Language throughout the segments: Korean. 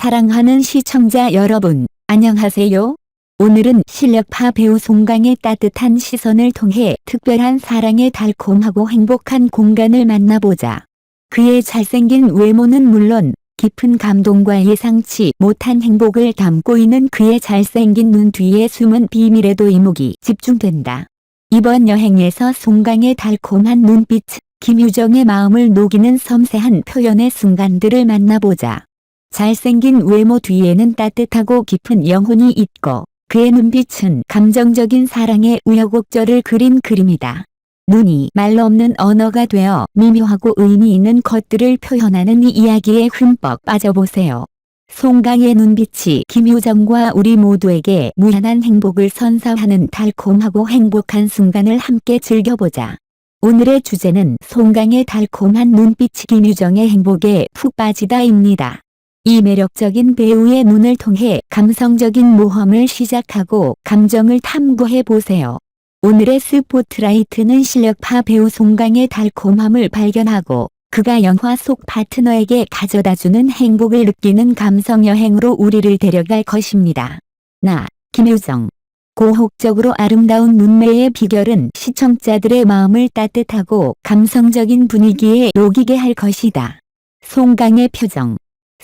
사랑하는 시청자 여러분, 안녕하세요. 오늘은 실력파 배우 송강의 따뜻한 시선을 통해 특별한 사랑의 달콤하고 행복한 공간을 만나보자. 그의 잘생긴 외모는 물론 깊은 감동과 예상치 못한 행복을 담고 있는 그의 잘생긴 눈 뒤에 숨은 비밀에도 이목이 집중된다. 이번 여행에서 송강의 달콤한 눈빛, 김유정의 마음을 녹이는 섬세한 표현의 순간들을 만나보자. 잘생긴 외모 뒤에는 따뜻하고 깊은 영혼이 있고 그의 눈빛은 감정적인 사랑의 우여곡절을 그린 그림이다. 눈이 말로 없는 언어가 되어 미묘하고 의미 있는 것들을 표현하는 이 이야기에 흠뻑 빠져보세요. 송강의 눈빛이 김효정과 우리 모두에게 무한한 행복을 선사하는 달콤하고 행복한 순간을 함께 즐겨보자. 오늘의 주제는 송강의 달콤한 눈빛이 김유정의 행복에 푹 빠지다입니다. 이 매력적인 배우의 눈을 통해 감성적인 모험을 시작하고 감정을 탐구해 보세요. 오늘의 스포트라이트는 실력파 배우 송강의 달콤함을 발견하고 그가 영화 속 파트너에게 가져다주는 행복을 느끼는 감성 여행으로 우리를 데려갈 것입니다. 나, 김유정. 고혹적으로 아름다운 눈매의 비결은 시청자들의 마음을 따뜻하고 감성적인 분위기에 녹이게 할 것이다. 송강의 표정.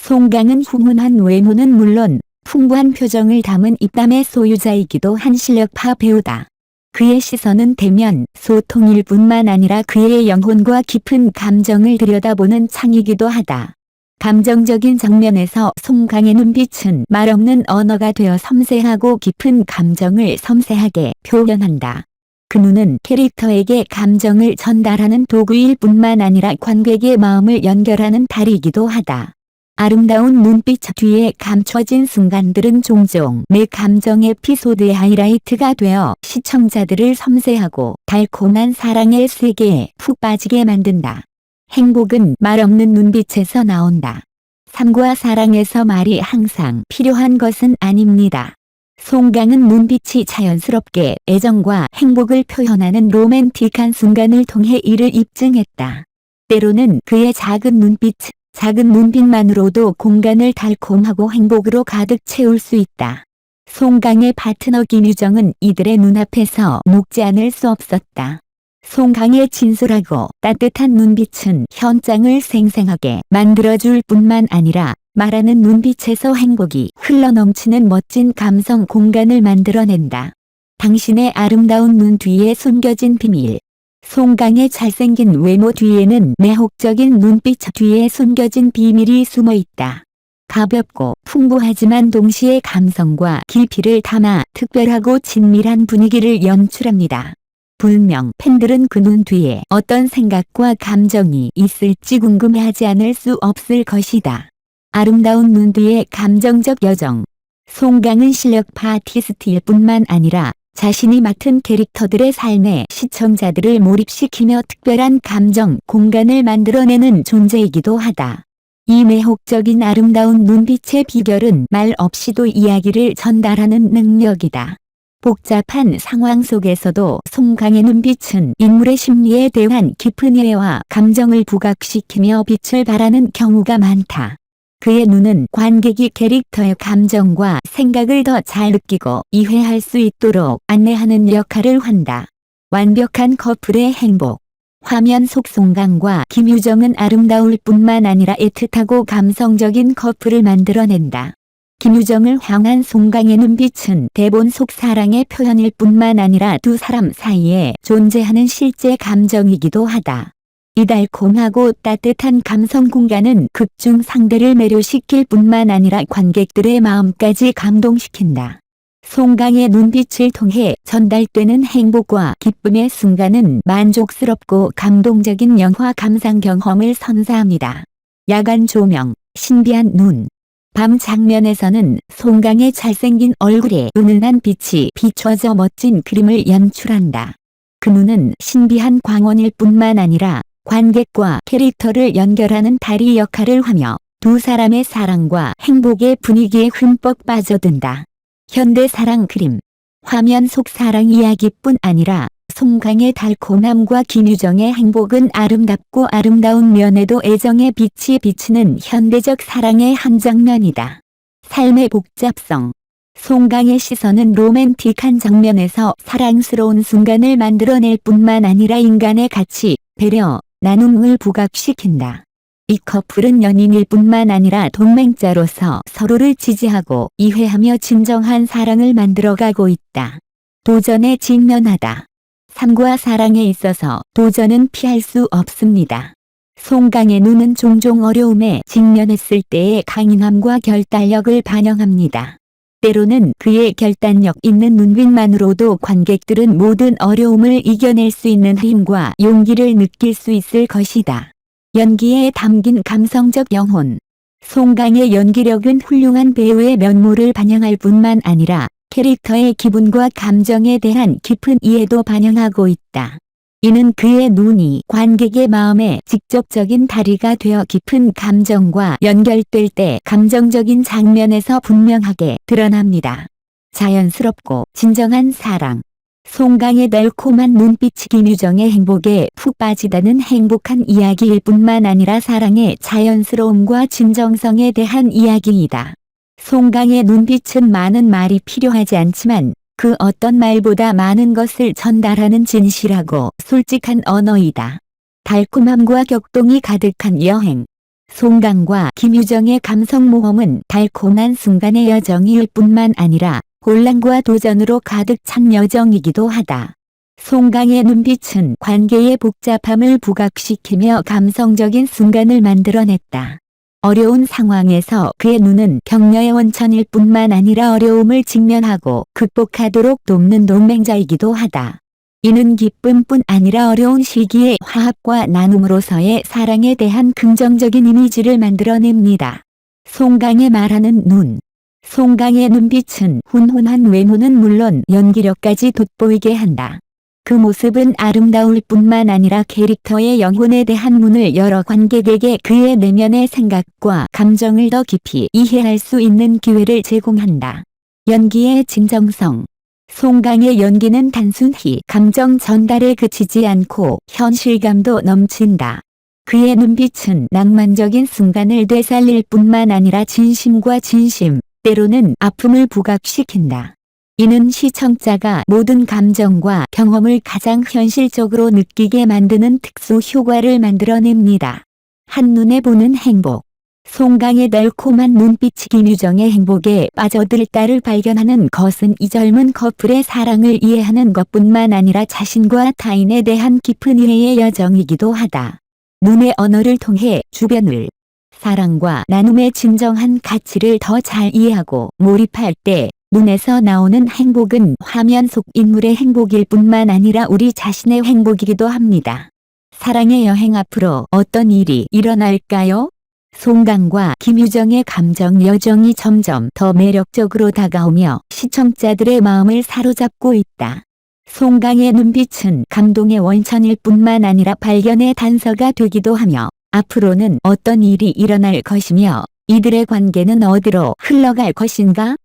송강은 훈훈한 외모는 물론 풍부한 표정을 담은 입담의 소유자이기도 한 실력파 배우다. 그의 시선은 대면 소통일 뿐만 아니라 그의 영혼과 깊은 감정을 들여다보는 창이기도 하다. 감정적인 장면에서 송강의 눈빛은 말없는 언어가 되어 섬세하고 깊은 감정을 섬세하게 표현한다. 그 눈은 캐릭터에게 감정을 전달하는 도구일 뿐만 아니라 관객의 마음을 연결하는 달이기도 하다. 아름다운 눈빛 뒤에 감춰진 순간들은 종종 내 감정 에피소드의 하이라이트가 되어 시청자들을 섬세하고 달콤한 사랑의 세계에 푹 빠지게 만든다. 행복은 말 없는 눈빛에서 나온다. 삶과 사랑에서 말이 항상 필요한 것은 아닙니다. 송강은 눈빛이 자연스럽게 애정과 행복을 표현하는 로맨틱한 순간을 통해 이를 입증했다. 때로는 그의 작은 눈빛, 작은 눈빛만으로도 공간을 달콤하고 행복으로 가득 채울 수 있다. 송강의 파트너 김유정은 이들의 눈앞에서 녹지 않을 수 없었다. 송강의 진솔하고 따뜻한 눈빛은 현장을 생생하게 만들어줄 뿐만 아니라 말하는 눈빛에서 행복이 흘러넘치는 멋진 감성 공간을 만들어낸다. 당신의 아름다운 눈 뒤에 숨겨진 비밀. 송강의 잘생긴 외모 뒤에는 매혹적인 눈빛 뒤에 숨겨진 비밀이 숨어 있다. 가볍고 풍부하지만 동시에 감성과 깊이를 담아 특별하고 친밀한 분위기를 연출합니다. 분명 팬들은 그 눈 뒤에 어떤 생각과 감정이 있을지 궁금해하지 않을 수 없을 것이다. 아름다운 눈 뒤에 감정적 여정. 송강은 실력파 아티스트일 뿐만 아니라 자신이 맡은 캐릭터들의 삶에 시청자들을 몰입시키며 특별한 감정 공간을 만들어내는 존재이기도 하다. 이 매혹적인 아름다운 눈빛의 비결은 말 없이도 이야기를 전달하는 능력이다. 복잡한 상황 속에서도 송강의 눈빛은 인물의 심리에 대한 깊은 이해와 감정을 부각시키며 빛을 발하는 경우가 많다. 그의 눈은 관객이 캐릭터의 감정과 생각을 더 잘 느끼고 이해할 수 있도록 안내하는 역할을 한다. 완벽한 커플의 행복. 화면 속 송강과 김유정은 아름다울 뿐만 아니라 애틋하고 감성적인 커플을 만들어낸다. 김유정을 향한 송강의 눈빛은 대본 속 사랑의 표현일 뿐만 아니라 두 사람 사이에 존재하는 실제 감정이기도 하다. 이 달콤하고 따뜻한 감성 공간은 극중 상대를 매료시킬 뿐만 아니라 관객들의 마음까지 감동시킨다. 송강의 눈빛을 통해 전달되는 행복과 기쁨의 순간은 만족스럽고 감동적인 영화 감상 경험을 선사합니다. 야간 조명, 신비한 눈. 밤 장면에서는 송강의 잘생긴 얼굴에 은은한 빛이 비춰져 멋진 그림을 연출한다. 그 눈은 신비한 광원일 뿐만 아니라 관객과 캐릭터를 연결하는 다리 역할을 하며 두 사람의 사랑과 행복의 분위기에 흠뻑 빠져든다. 현대 사랑 그림. 화면 속 사랑 이야기뿐 아니라 송강의 달콤함과 김유정의 행복은 아름답고 아름다운 면에도 애정의 빛이 비치는 현대적 사랑의 한 장면이다. 삶의 복잡성. 송강의 시선은 로맨틱한 장면에서 사랑스러운 순간을 만들어낼 뿐만 아니라 인간의 가치, 배려, 나눔을 부각시킨다. 이 커플은 연인일 뿐만 아니라 동맹자로서 서로를 지지하고 이해하며 진정한 사랑을 만들어가고 있다. 도전에 직면하다. 삶과 사랑에 있어서 도전은 피할 수 없습니다. 송강의 눈은 종종 어려움에 직면했을 때의 강인함과 결단력을 반영합니다. 때로는 그의 결단력 있는 눈빛만으로도 관객들은 모든 어려움을 이겨낼 수 있는 힘과 용기를 느낄 수 있을 것이다. 연기에 담긴 감성적 영혼. 송강의 연기력은 훌륭한 배우의 면모를 반영할 뿐만 아니라 캐릭터의 기분과 감정에 대한 깊은 이해도 반영하고 있다. 이는 그의 눈이 관객의 마음에 직접적인 다리가 되어 깊은 감정과 연결될 때 감정적인 장면에서 분명하게 드러납니다. 자연스럽고 진정한 사랑. 송강의 달콤한 눈빛이 김유정의 행복에 푹 빠지다는 행복한 이야기일 뿐만 아니라 사랑의 자연스러움과 진정성에 대한 이야기이다. 송강의 눈빛은 많은 말이 필요하지 않지만 그 어떤 말보다 많은 것을 전달하는 진실하고 솔직한 언어이다. 달콤함과 격동이 가득한 여행. 송강과 김유정의 감성 모험은 달콤한 순간의 여정일 뿐만 아니라 혼란과 도전으로 가득 찬 여정이기도 하다. 송강의 눈빛은 관계의 복잡함을 부각시키며 감성적인 순간을 만들어냈다. 어려운 상황에서 그의 눈은 격려의 원천일 뿐만 아니라 어려움을 직면하고 극복하도록 돕는 동맹자이기도 하다. 이는 기쁨뿐 아니라 어려운 시기에 화합과 나눔으로서의 사랑에 대한 긍정적인 이미지를 만들어냅니다. 송강의 말하는 눈. 송강의 눈빛은 훈훈한 외모는 물론 연기력까지 돋보이게 한다. 그 모습은 아름다울 뿐만 아니라 캐릭터의 영혼에 대한 문을 열어 관객에게 그의 내면의 생각과 감정을 더 깊이 이해할 수 있는 기회를 제공한다. 연기의 진정성. 송강의 연기는 단순히 감정 전달에 그치지 않고 현실감도 넘친다. 그의 눈빛은 낭만적인 순간을 되살릴 뿐만 아니라 진심과 진심, 때로는 아픔을 부각시킨다. 이는 시청자가 모든 감정과 경험을 가장 현실적으로 느끼게 만드는 특수 효과를 만들어냅니다. 한눈에 보는 행복. 송강의 달콤한 눈빛이 김유정의 행복에 빠져들다를 발견하는 것은 이 젊은 커플의 사랑을 이해하는 것뿐만 아니라 자신과 타인에 대한 깊은 이해의 여정이기도 하다. 눈의 언어를 통해 주변을 사랑과 나눔의 진정한 가치를 더 잘 이해하고 몰입할 때 눈에서 나오는 행복은 화면 속 인물의 행복일 뿐만 아니라 우리 자신의 행복이기도 합니다. 사랑의 여행 앞으로 어떤 일이 일어날까요? 송강과 김유정의 감정 여정이 점점 더 매력적으로 다가오며 시청자들의 마음을 사로잡고 있다. 송강의 눈빛은 감동의 원천일 뿐만 아니라 발견의 단서가 되기도 하며 앞으로는 어떤 일이 일어날 것이며 이들의 관계는 어디로 흘러갈 것인가?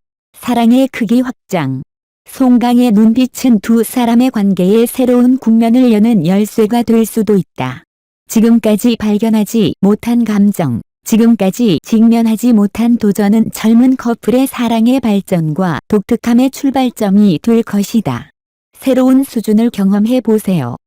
사랑의 크기 확장. 송강의 눈빛은 두 사람의 관계에 새로운 국면을 여는 열쇠가 될 수도 있다. 지금까지 발견하지 못한 감정, 지금까지 직면하지 못한 도전은 젊은 커플의 사랑의 발전과 독특함의 출발점이 될 것이다. 새로운 수준을 경험해 보세요.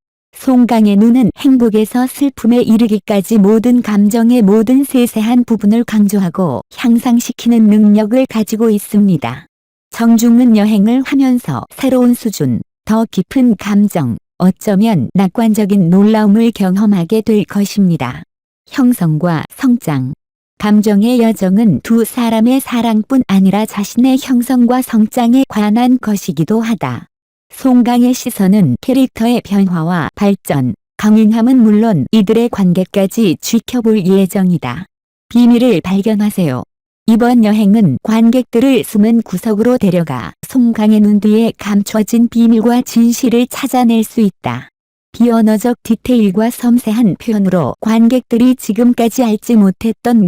송강의 눈은 행복에서 슬픔에 이르기까지 모든 감정의 모든 세세한 부분을 강조하고 향상시키는 능력을 가지고 있습니다. 정중은 여행을 하면서 새로운 수준, 더 깊은 감정, 어쩌면 낙관적인 놀라움을 경험하게 될 것입니다. 형성과 성장. 감정의 여정은 두 사람의 사랑뿐 아니라 자신의 형성과 성장에 관한 것이기도 하다. 송강의 시선은 캐릭터의 변화와 발전, 강인함은 물론 이들의 관계까지 지켜볼 예정이다. 비밀을 발견하세요. 이번 여행은 관객들을 숨은 구석으로 데려가 송강의 눈 뒤에 감춰진 비밀과 진실을 찾아낼 수 있다. 비언어적 디테일과 섬세한 표현으로 관객들이 지금까지 알지 못했던